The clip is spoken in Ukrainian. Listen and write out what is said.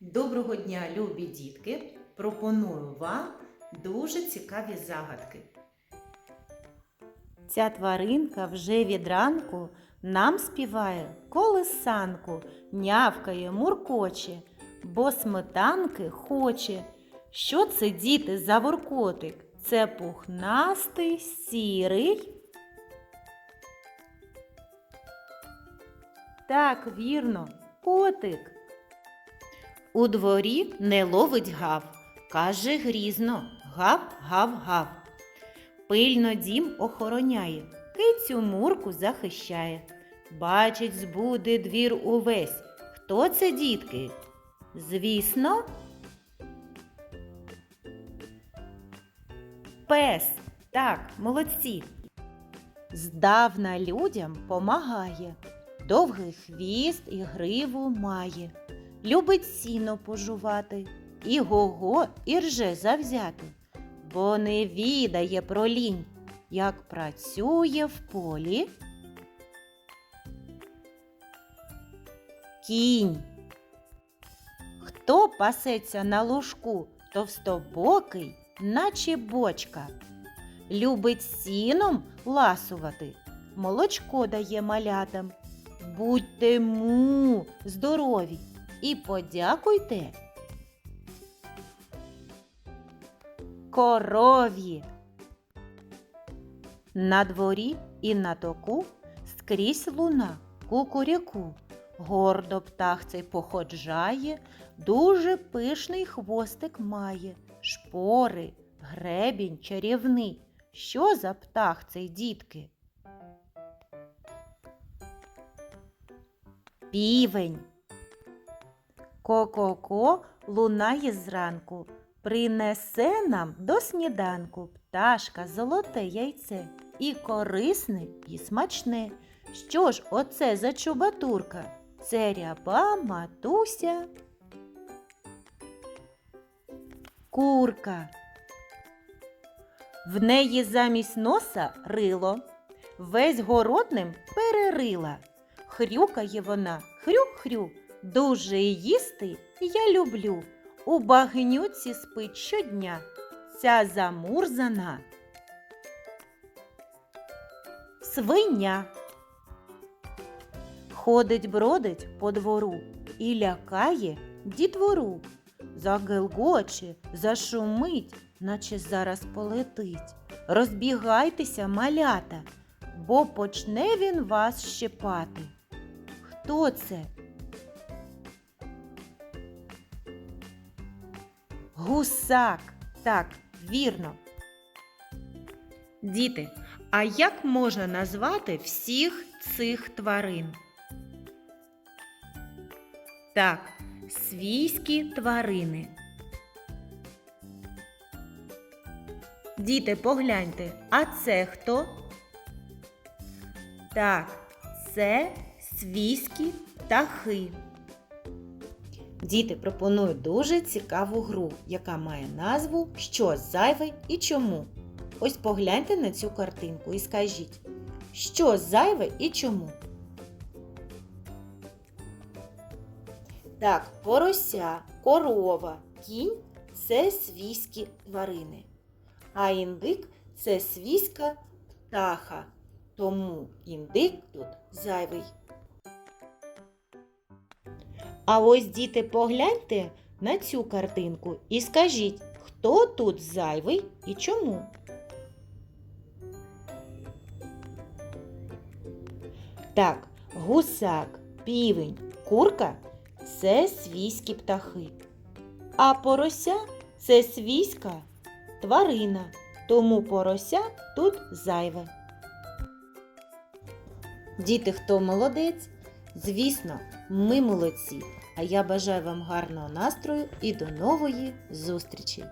Доброго дня, любі дітки! Пропоную вам дуже цікаві загадки. Ця тваринка вже від ранку нам співає колисанку, нявкає, муркоче, бо сметанки хоче. Що це, діти, за воркотик? Це пухнастий, сірий. Так, вірно, котик. У дворі не ловить гав, каже грізно гав, гав, гав. Пильно дім охороняє, кицю мурку захищає. Бачить, збуде двір увесь. Хто це, дітки? Звісно, пес. Так, молодці. Здавна людям помагає, довгий хвіст і гриву має любить сіно пожувати, і гого, і рже завзяти, бо не відає про лінь, як працює в полі. Кінь. Хто пасеться на лужку, товстобокий, наче бочка. Любить сіном ласувати, молочко дає малятам. Будьте му здорові і подякуйте. Коров'ї. На дворі і на току скрізь луна кукуряку. Гордо птах цей походжає, дуже пишний хвостик має, шпори, гребінь чарівний. Що за птах цей дітки? Півень. Ко-ко-ко лунає зранку, принесе нам до сніданку пташка золоте яйце, і корисне, і смачне. Що ж оце за чубатурка? Це ряба матуся. Курка. В неї замість носа рило, весь городним перерила. Хрюкає вона, хрюк-хрюк. Дуже їсти я люблю. У багнюці спить щодня. Ця замурзана. Свиня. Ходить бродить по двору і лякає дітвору. Загелгоче, зашумить, наче зараз полетить. Розбігайтеся, малята, бо почне він вас щепати. Хто це? Гусак. Так, вірно. Діти, а як можна назвати всіх цих тварин? Так, свійські тварини. Діти, погляньте, а це хто? Так, це свійські птахи. Діти пропонують дуже цікаву гру, яка має назву Що зайве і чому. Ось погляньте на цю картинку і скажіть, що зайве і чому. Так, порося, корова, кінь це свійські тварини. А індик це свійська птаха. Тому індик тут зайвий. А ось, діти, погляньте на цю картинку і скажіть, хто тут зайвий і чому? Так, гусак, півень, курка це свійські птахи. А порося це свійська тварина, тому порося тут зайве. Діти, хто молодець? Звісно, ми молодці. А я бажаю вам гарного настрою і до нової зустрічі!